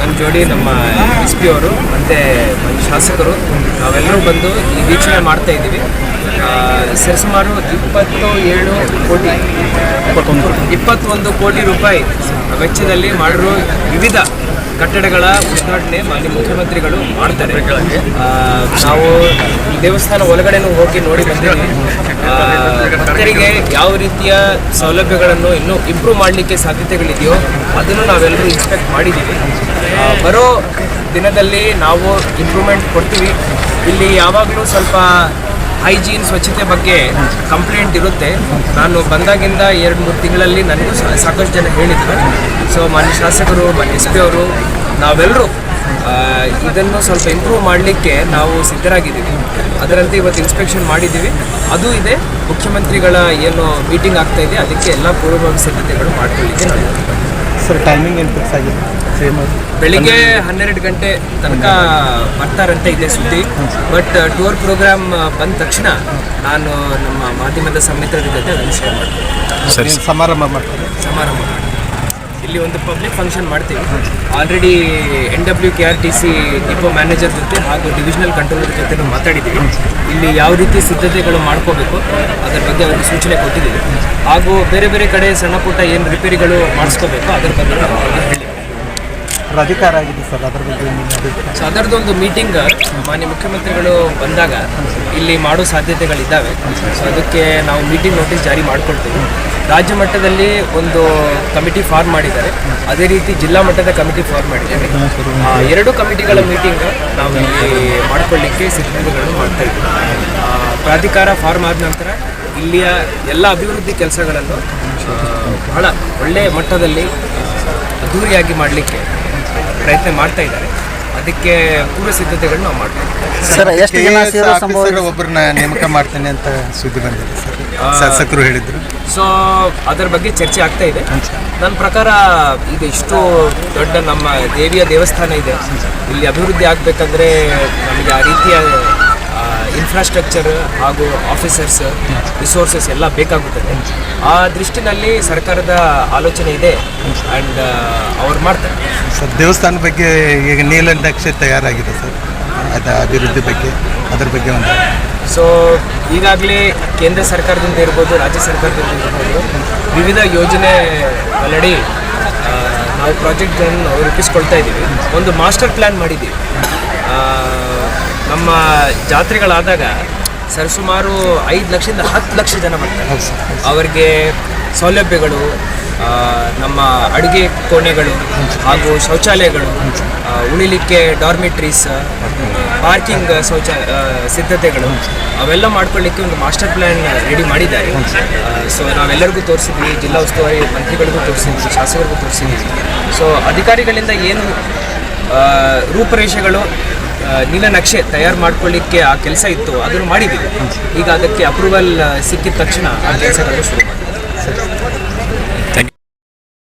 ನನ್ನ ಜೋಡಿ ನಮ್ಮ ಎಸ್ ಪಿ ಅವರು, ಮತ್ತು ನಮ್ಮ ಶಾಸಕರು, ನಾವೆಲ್ಲರೂ ಬಂದು ಈ ವೀಕ್ಷಣೆ ಮಾಡ್ತಾ ಇದ್ದೀವಿ. ಸರಿಸುಮಾರು ಇಪ್ಪತ್ತು ಏಳು ಕೋಟಿ, ಇಪ್ಪತ್ತೊಂದು ಕೋಟಿ ರೂಪಾಯಿ ವೆಚ್ಚದಲ್ಲಿ ಮಾಡಿರೋ ವಿವಿಧ ಕಟ್ಟಡಗಳ ಉದ್ಘಾಟನೆ ಮಾನ್ಯ ಮುಖ್ಯಮಂತ್ರಿಗಳು ಮಾಡ್ತಾರೆ. ನಾವು ದೇವಸ್ಥಾನ ಒಳಗಡೆನೂ ಹೋಗಿ ನೋಡಿ ಬಂದಿದ್ದೀವಿ. ಭಕ್ತರಿಗೆ ಯಾವ ರೀತಿಯ ಸೌಲಭ್ಯಗಳನ್ನು ಇನ್ನೂ ಇಂಪ್ರೂವ್ ಮಾಡಲಿಕ್ಕೆ ಸಾಧ್ಯತೆಗಳಿದೆಯೋ ಅದನ್ನು ನಾವೆಲ್ಲರೂ ಇನ್ಸ್ಪೆಕ್ಟ್ ಮಾಡಿದ್ದೀವಿ. ಬರೋ ದಿನದಲ್ಲಿ ನಾವು ಇಂಪ್ರೂವ್ಮೆಂಟ್ ಕೊಡ್ತೀವಿ. ಇಲ್ಲಿ ಯಾವಾಗಲೂ ಸ್ವಲ್ಪ ಹೈಜೀನ್ ಸ್ವಚ್ಛತೆ ಬಗ್ಗೆ ಕಂಪ್ಲೇಂಟ್ ಇರುತ್ತೆ. ನಾನು ಬಂದಾಗಿಂದ ಎರಡು ಮೂರು ತಿಂಗಳಲ್ಲಿ ನನಗೂ ಸಾಕಷ್ಟು ಜನ ಹೇಳಿದ್ರು. ಸೊ ಮಾನ್ಯ ಶಾಸಕರು, ಮಾನ್ಯ ಎಸ್ ಪಿ ಅವರು ನಾವೆಲ್ಲರೂ ಇದನ್ನು ಸ್ವಲ್ಪ ಇಂಪ್ರೂವ್ ಮಾಡಲಿಕ್ಕೆ ನಾವು ಸಿದ್ಧರಾಗಿದ್ದೀವಿ. ಅದರಂತೆ ಇವತ್ತು ಇನ್ಸ್ಪೆಕ್ಷನ್ ಮಾಡಿದ್ದೀವಿ. ಅದು ಇದೆ. ಮುಖ್ಯಮಂತ್ರಿಗಳ ಏನು ಮೀಟಿಂಗ್ ಆಗ್ತಾ ಇದೆ. ಅದಕ್ಕೆ ಎಲ್ಲ ಪೂರ್ವಭಾವಿ ಸಿದ್ಧತೆಗಳು ಮಾಡ್ಕೊಳ್ಳಿಕ್ಕೆ ಸರ್ ಟೈಮಿಂಗ್ ಏನು ಫಿಕ್ಸ್ ಆಗಿದೆ? ಬೆಳಿಗ್ಗೆ ಹನ್ನೆರಡು ಗಂಟೆ ತನಕ ಬರ್ತಾರಂತ ಇದೆ ಸುದ್ದಿ. ಬಟ್ ಟೂರ್ ಪ್ರೋಗ್ರಾಮ್ ಬಂದ ತಕ್ಷಣ ನಾನು ನಮ್ಮ ಮಾಧ್ಯಮದ ಸಮಿತರ ಜೊತೆ ಅದನ್ನು ಶೇರ್ ಮಾಡ್ತೀನಿ. ಸಮಾರಂಭ ಮಾಡ್ತಾರೆ? ಸಮಾರಂಭ. ಇಲ್ಲಿ ಒಂದು ಪಬ್ಲಿಕ್ ಫಂಕ್ಷನ್ ಮಾಡ್ತೀವಿ. Already N W K R T C depot manager ಜೊತೆ ಹಾಗೂ ಡಿವಿಷನಲ್ ಕಂಟ್ರೋಲರ್ ಜೊತೆ ಮಾತಾಡಿದ್ದೀವಿ. ಇಲ್ಲಿ ಯಾವ ರೀತಿ ಸಿದ್ಧತೆಗಳು ಮಾಡ್ಕೋಬೇಕು ಅದರ ಬಗ್ಗೆ ಅವರಿಗೆ ಸೂಚನೆ ಕೊಟ್ಟಿದ್ದೀವಿ. ಹಾಗೂ ಬೇರೆ ಬೇರೆ ಕಡೆ ಸಣ್ಣ ಪುಟ್ಟ ಏನು ರಿಪೇರಿಗಳು ಮಾಡಿಸ್ಕೋಬೇಕು ಅದರ ಬಗ್ಗೆ ನಾವು ಹೇಳಿ ಹೇಳಿದ್ದೀವಿ ಅಧಿಕಾರ ಆಗಿದೆ ಸರ್, ಅದರ ಬಗ್ಗೆ ನಿಮ್ಮ ಮೀಟಿಂಗ್ ಮಾನ್ಯ ಮುಖ್ಯಮಂತ್ರಿಗಳು ಬಂದಾಗ ಇಲ್ಲಿ ಮಾಡೋ ಸಾಧ್ಯತೆಗಳಿದ್ದಾವೆ. ಸೊ ಅದಕ್ಕೆ ನಾವು ಮೀಟಿಂಗ್ ನೋಟಿಸ್ ಜಾರಿ ಮಾಡ್ಕೊಳ್ತೀವಿ. ರಾಜ್ಯ ಮಟ್ಟದಲ್ಲಿ ಒಂದು ಕಮಿಟಿ ಫಾರ್ಮ್ ಮಾಡಿದ್ದಾರೆ. ಅದೇ ರೀತಿ ಜಿಲ್ಲಾ ಮಟ್ಟದ ಕಮಿಟಿ ಫಾರ್ಮ್ ಮಾಡಿದ್ದಾರೆ. ಆ, ಎರಡು ಕಮಿಟಿಗಳ ಮೀಟಿಂಗ್ ನಾವು ಇಲ್ಲಿ ಮಾಡ್ಕೊಳ್ಳಿಕ್ಕೆ ಸಿದ್ಧತೆಗಳನ್ನು ಮಾಡ್ತಾ ಇದ್ದೀವಿ. ಪ್ರಾಧಿಕಾರ ಫಾರ್ಮ್ ಆದ ನಂತರ ಇಲ್ಲಿಯ ಎಲ್ಲ ಅಭಿವೃದ್ಧಿ ಕೆಲಸಗಳನ್ನು ಬಹಳ ಒಳ್ಳೆಯ ಮಟ್ಟದಲ್ಲಿ ಅದ್ದೂರಿಯಾಗಿ ಮಾಡಲಿಕ್ಕೆ ಪ್ರಯತ್ನ ಮಾಡ್ತಾ ಇದ್ದಾರೆ. ಅದಕ್ಕೆ ಪೂರ್ವ ಸಿದ್ಧತೆಗಳು ನಾವು ಮಾಡ್ತೀವಿ. ಸರ್ ಎಷ್ಟು ಜನ ಸೇರೋ ಸಂಭವ ಆಫೀಸರ್ ಒಬ್ಬರನ್ನ ನೇಮಕ ಮಾಡ್ತೇನೆ ಅಂತ ಸುದ್ದಿ ಬಂದಿದೆ ಸರ್. ಶಾಸಕರು ಹೇಳಿದ್ರು. ಸೊ ಅದರ ಬಗ್ಗೆ ಚರ್ಚೆ ಆಗ್ತಾ ಇದೆ. ನನ್ನ ಪ್ರಕಾರ ಈಗ ಇಷ್ಟು ದೊಡ್ಡ ನಮ್ಮ ದೇವಿಯ ದೇವಸ್ಥಾನ ಇದೆ. ಇಲ್ಲಿ ಅಭಿವೃದ್ಧಿ ಆಗಬೇಕಂದ್ರೆ ನಮಗೆ ಆ ರೀತಿಯ ಇನ್ಫ್ರಾಸ್ಟ್ರಕ್ಚರ್ ಹಾಗೂ ಆಫೀಸರ್ಸ್ ರಿಸೋರ್ಸಸ್ ಎಲ್ಲ ಬೇಕಾಗುತ್ತದೆ ಆ ದೃಷ್ಟಿನಲ್ಲಿ ಸರ್ಕಾರದ ಆಲೋಚನೆ ಇದೆ ಆ್ಯಂಡ್ ಅವ್ರು ಮಾಡ್ತಾರೆ. ಸರ್ ದೇವಸ್ಥಾನ ಬಗ್ಗೆ ಈಗ ನೀಲನಕ್ಷೆ ತಯಾರಾಗಿದೆ ಸರ್ ಅದ ಅಭಿವೃದ್ಧಿ ಬಗ್ಗೆ ಅದರ ಬಗ್ಗೆ ಒಂದು ಸೊ ಈಗಾಗಲೇ ಕೇಂದ್ರ ಸರ್ಕಾರದಿಂದ ಇರ್ಬೋದು ರಾಜ್ಯ ಸರ್ಕಾರದಿಂದ ಇರ್ಬೋದು ವಿವಿಧ ಯೋಜನೆ ಆಲ್ರೆಡಿ ನಾವು ಪ್ರಾಜೆಕ್ಟ್ಗಳನ್ನು ರೂಪಿಸ್ಕೊಳ್ತಾ ಇದ್ದೀವಿ ಒಂದು ಮಾಸ್ಟರ್ ಪ್ಲ್ಯಾನ್ ಮಾಡಿದ್ದೀವಿ ನಮ್ಮ ಜಾತ್ರೆಗಳಾದಾಗ ಸರಿಸುಮಾರು ಐದು ಲಕ್ಷದಿಂದ ಹತ್ತು ಲಕ್ಷ ಜನ ಬರ್ತಾರೆ. ಅವರಿಗೆ ಸೌಲಭ್ಯಗಳು ನಮ್ಮ ಅಡುಗೆ ಕೋಣೆಗಳು ಹಾಗೂ ಶೌಚಾಲಯಗಳು ಉಳಿಲಿಕ್ಕೆ ಡಾರ್ಮಿಟ್ರೀಸ್ ಪಾರ್ಕಿಂಗ್ ಶೌಚ ಸಿದ್ಧತೆಗಳು ಅವೆಲ್ಲ ಮಾಡ್ಕೊಳ್ಳಿಕ್ಕೆ ಒಂದು ಮಾಸ್ಟರ್ ಪ್ಲ್ಯಾನ್ ರೆಡಿ ಮಾಡಿದ್ದಾರೆ. ಸೊ ನಾವೆಲ್ಲರಿಗೂ ತೋರಿಸಿದ್ವಿ ಜಿಲ್ಲಾ ಉಸ್ತುವಾರಿ ಮಂತ್ರಿಗಳಿಗೂ ತೋರಿಸಿದ್ವಿ ಶಾಸಕರಿಗೂ ತೋರಿಸಿದ್ವಿ. ಸೊ ಅಧಿಕಾರಿಗಳಿಂದ ಏನು ರೂಪರೇಷೆಗಳು ನೀಲನಕ್ಷೆ ತಯಾರು ಮಾಡ್ಕೊಳ್ಳಿಕ್ಕೆ ಆ ಕೆಲಸ ಇತ್ತು, ಅದನ್ನು ಮಾಡಿದ್ದೀವಿ. ಈಗ ಅದಕ್ಕೆ ಅಪ್ರೂವಲ್ ಸಿಕ್ಕಿದ ತಕ್ಷಣ ಆ ಕೆಲಸಗಳನ್ನು ಶುರು ಮಾಡಿದ್ದೀವಿ